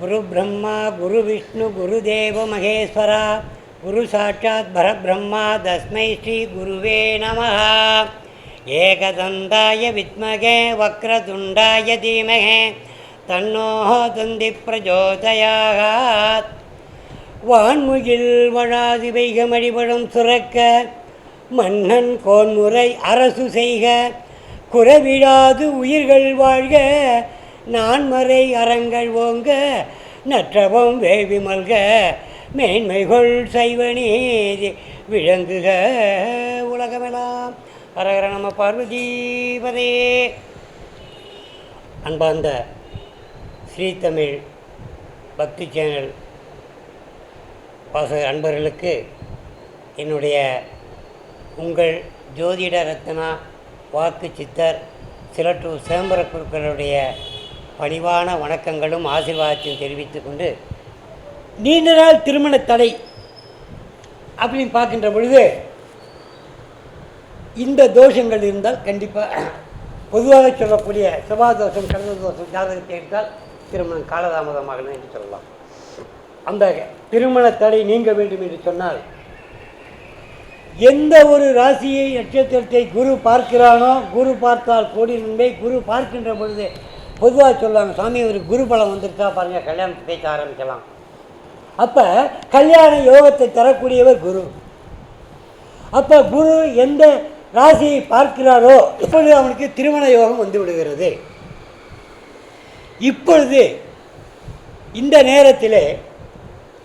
குரு பிரம்மா குரு விஷ்ணு குரு தேவ மகேஸ்வரா. குரு சாட்சாத் பரபிரம்மா தஸ்மை ஸ்ரீ குருவே நம. ஏகதந்தாய வித்மகே வக்ரதுண்டாய தீமகே தன்னோ தந்தி பிரஜோதயாத் வான்முகில் வழாது வைகமடிபடும் சுரக்க மன்னன் கோன்முறை அரசு செய்க குறவிடாது உயிர்கள் வாழ்க நான்மறை அறங்கள் ஓங்க நற்றவம் வேவி மல்க மேன்மைகள் சைவ விளங்குக உலகமெல்லாம் அரகர நம பார்வதீபதே. அன்பார்ந்த ஸ்ரீதமிழ் பக்தி சேனல் வாசக அன்பர்களுக்கு என்னுடைய உங்கள் ஜோதிட ரத்னா வாக்கு சித்தர் சிலற்று சிதம்பர குருக்களுடைய பணிவான வணக்கங்களும் ஆசீர்வாதத்தையும் தெரிவித்து கொண்டு நீண்ட நாள் திருமண தடை அப்படின்னு பார்க்கின்ற பொழுது இந்த தோஷங்கள் இருந்தால் கண்டிப்பாக பொதுவாக சொல்லக்கூடிய சுபாதோஷம் கடந்த தோஷம் ஜாதகத்தை எடுத்தால் திருமணம் காலதாமதமாகணும் என்று சொல்லலாம். அந்த திருமண தடை நீங்க வேண்டும் என்று சொன்னால் எந்த ஒரு ராசியை நட்சத்திரத்தை குரு பார்க்கிறானோ குரு பார்த்தால் கோடி நன்மை குரு பார்க்கின்ற பொழுது பொதுவாக சொல்லுவாங்க சாமி ஒரு குரு பலம் வந்துருச்சா பாருங்கள் கல்யாணத்தை பேச ஆரம்பிக்கலாம். அப்போ கல்யாண யோகத்தை தரக்கூடியவர் குரு. அப்போ குரு எந்த ராசியை பார்க்கிறாரோ இப்பொழுது அவனுக்கு திருமண யோகம் வந்து விடுகிறது. இப்பொழுது இந்த நேரத்தில்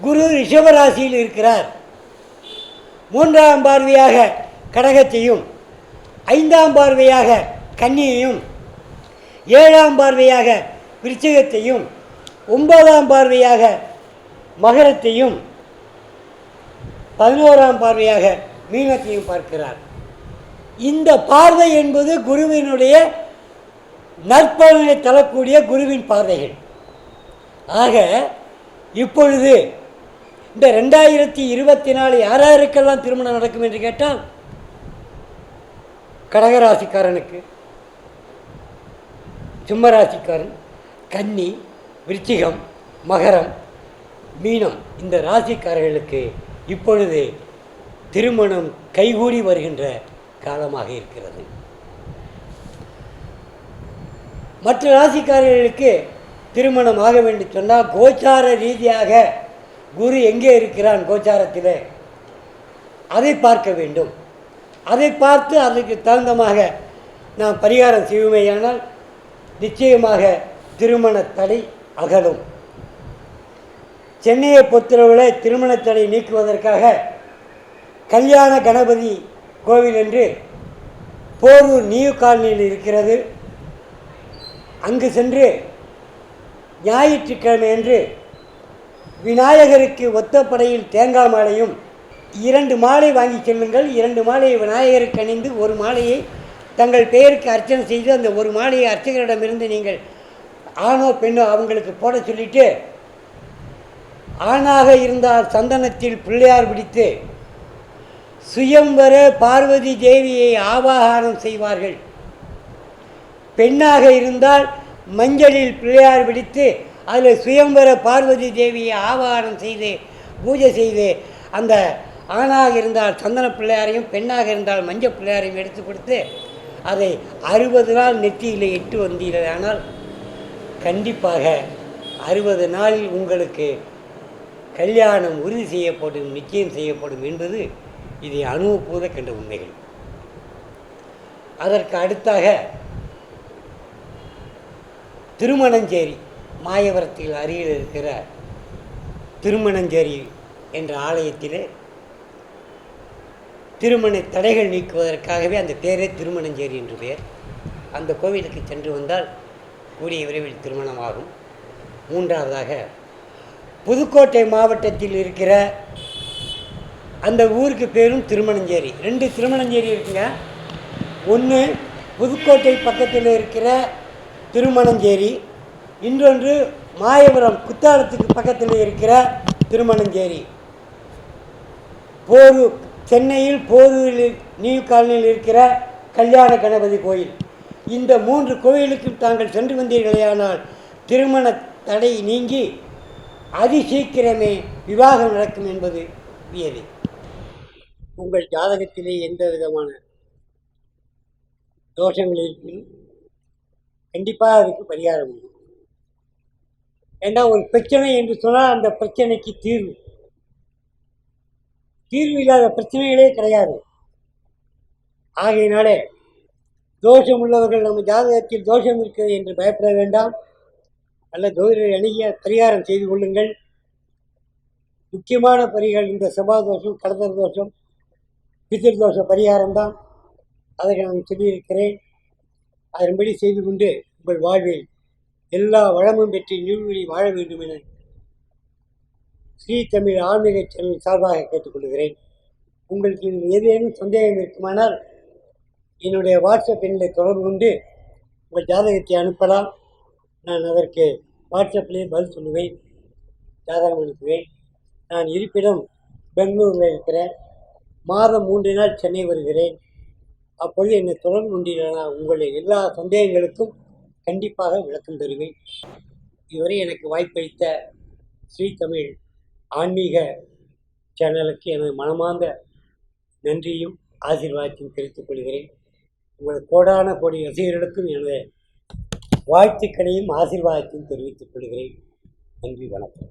குரு ரிஷபராசியில் இருக்கிறார். மூன்றாம் பார்வையாக கடகத்தையும் ஐந்தாம் பார்வையாக கன்னியையும் ஏழாம் பார்வையாக விருச்சிகத்தையும் ஒன்பதாம் பார்வையாக மகரத்தையும் பதினோராம் பார்வையாக மீனத்தையும் பார்க்கிறார். இந்த பார்வை என்பது குருவினுடைய நற்பலனை தரக்கூடிய குருவின் பார்வைகள். ஆக இப்பொழுது இந்த ரெண்டாயிரத்தி இருபத்தி நாலு யார் யாருக்கெல்லாம் திருமணம் நடக்கும் என்று கேட்டால் கடகராசிக்காரனுக்கு. சிம்மராசிக்காரன் கன்னி விருச்சிகம் மகரம் மீனம் இந்த ராசிக்காரர்களுக்கு இப்பொழுது திருமணம் கைகூடி வருகின்ற காலமாக இருக்கிறது. மற்ற ராசிக்காரர்களுக்கு திருமணம் ஆக வேண்டும் சொன்னால் கோச்சார ரீதியாக குரு எங்கே இருக்கிறான் கோச்சாரத்தில்? அதை பார்க்க வேண்டும். அதை பார்த்து அதுக்கு தகுந்தமாக நாம் பரிகாரம் செய்வோமேயானால் நிச்சயமாக திருமண தடை அகலும். சென்னையை பொறுத்தளவில் திருமண தடை நீக்குவதற்காக கல்யாண கணபதி கோவில் என்று போரூர் நியூ காலனியில் இருக்கிறது. அங்கு சென்று ஞாயிற்றுக்கிழமை அன்று விநாயகருக்கு ஒத்த படையில் தேங்காய் மாலையும் இரண்டு மாலை வாங்கி செல்லுங்கள். இரண்டு மாலையை விநாயகருக்கு அணிந்து ஒரு மாலையை தங்கள் பெயருக்கு அர்ச்சனை செய்து அந்த ஒரு மாலையை அர்ச்சகரிடமிருந்து நீங்கள் ஆணோ பெண்ணோ அவங்களுக்கு போட சொல்லிட்டு ஆணாக இருந்தால் சந்தனத்தில் பிள்ளையார் பிடித்து சுயம்பர பார்வதி தேவியை ஆவாகனம் செய்வார்கள். பெண்ணாக இருந்தால் மஞ்சளில் பிள்ளையார் பிடித்து அதில் சுயம்பர பார்வதி தேவியை ஆவாகனம் செய்து பூஜை செய்து அந்த ஆணாக இருந்தால் சந்தன பிள்ளையாரையும் பெண்ணாக இருந்தால் மஞ்சள் பிள்ளையாரையும் எடுத்து கொடுத்து அதை அறுபது நாள் நெற்றியில் இட்டு வந்தீர்கள். ஆனால் கண்டிப்பாக அறுபது நாளில் உங்களுக்கு கல்யாணம் உறுதி செய்யப்படும் நிச்சயம் செய்யப்படும் என்பது இதை அனுபவப்பூத கண்ட உண்மைகள். அதற்கு அடுத்தாக திருமணஞ்சேரி மாயவரத்தில் அருகில் இருக்கிற திருமணஞ்சேரி என்ற ஆலயத்திலே திருமண தடைகள் நீக்குவதற்காகவே அந்த பேரே திருமணஞ்சேரி என்று பெயர். அந்த கோவிலுக்கு சென்று வந்தால் கூடிய விரைவில் திருமணமாகும். மூன்றாவதாக புதுக்கோட்டை மாவட்டத்தில் இருக்கிற அந்த ஊருக்கு பேரும் திருமணஞ்சேரி. ரெண்டு திருமணஞ்சேரி இருக்குங்க. ஒன்று புதுக்கோட்டை பக்கத்தில் இருக்கிற திருமணஞ்சேரி. இன்னொன்று மாயபுரம் குத்தாலத்துக்கு பக்கத்தில் இருக்கிற திருமணஞ்சேரி. போரூர் சென்னையில் போரூரில் நியூ காலனியில் இருக்கிற கல்யாண கணபதி கோயில். இந்த மூன்று கோயிலுக்கும் தாங்கள் சென்று வந்தீர்களேயானால் திருமண தடை நீங்கி அதி சீக்கிரமே விவாகம் நடக்கும் என்பது வியது உங்கள் ஜாதகத்திலே எந்த விதமான தோஷங்கள் இருக்கு கண்டிப்பாக அதுக்கு பரிகாரம் உண்டு. ஏன்னா ஒரு பிரச்சனை என்று சொன்னால் அந்த பிரச்சனைக்கு தீர்வு. தீர்வு இல்லாத பிரச்சனைகளே கிடையாது. ஆகையினாலே தோஷம் உள்ளவர்கள் நம்ம ஜாதகத்தில் தோஷம் இருக்கிறது என்று பயப்பட வேண்டாம். நல்ல ஜோதிடரை அணுகிய பரிகாரம் செய்து கொள்ளுங்கள். முக்கியமான பரிகாரம் இந்த செவ்வாய் தோஷம் கடத்தல் தோஷம் பித்திரு தோஷ பரிகாரம் தான். அதை நான் சொல்லியிருக்கிறேன். அதன்படி செய்து கொண்டு உங்கள் வாழ்வில் எல்லா வளமும் பெற்று நீழ்வழி வாழ வேண்டும் என ஸ்ரீ தமிழ் ஆன்மீக சேனல் சார்பாக கேட்டுக்கொள்கிறேன் உங்களுக்கு இதில் ஏதேனும் சந்தேகம் இருக்குமானால் என்னுடைய வாட்ஸ்அப் எண்ணில் தொடர்பு கொண்டு உங்கள் ஜாதகத்தை அனுப்பலாம். நான் அதற்கு வாட்ஸ்அப்பிலே பதில் சொல்லுவேன். ஜாதகம் அனுப்புவேன். நான் இருப்பிடம் பெங்களூரில் இருக்கிறேன். மாதம் மூன்று நாள் சென்னை வருகிறேன். அப்பொழுது என்னை தொடர்பு கொண்டீர்களா? உங்களுடைய எல்லா சந்தேகங்களுக்கும் கண்டிப்பாக விளக்கம் தருவேன். இதுவரை எனக்கு வாய்ப்பளித்த ஸ்ரீ தமிழ் ஆன்மீக சேனலுக்கு எனது மனமார்ந்த நன்றியும் ஆசீர்வாதத்தையும் தெரிவித்துக் கொள்கிறேன். உங்கள் கோடான கோடி ரசிகர்களுக்கும் எனது வாழ்த்துக்களையும் ஆசீர்வாதத்தையும் தெரிவித்துக் கொள்கிறேன். நன்றி வணக்கம்.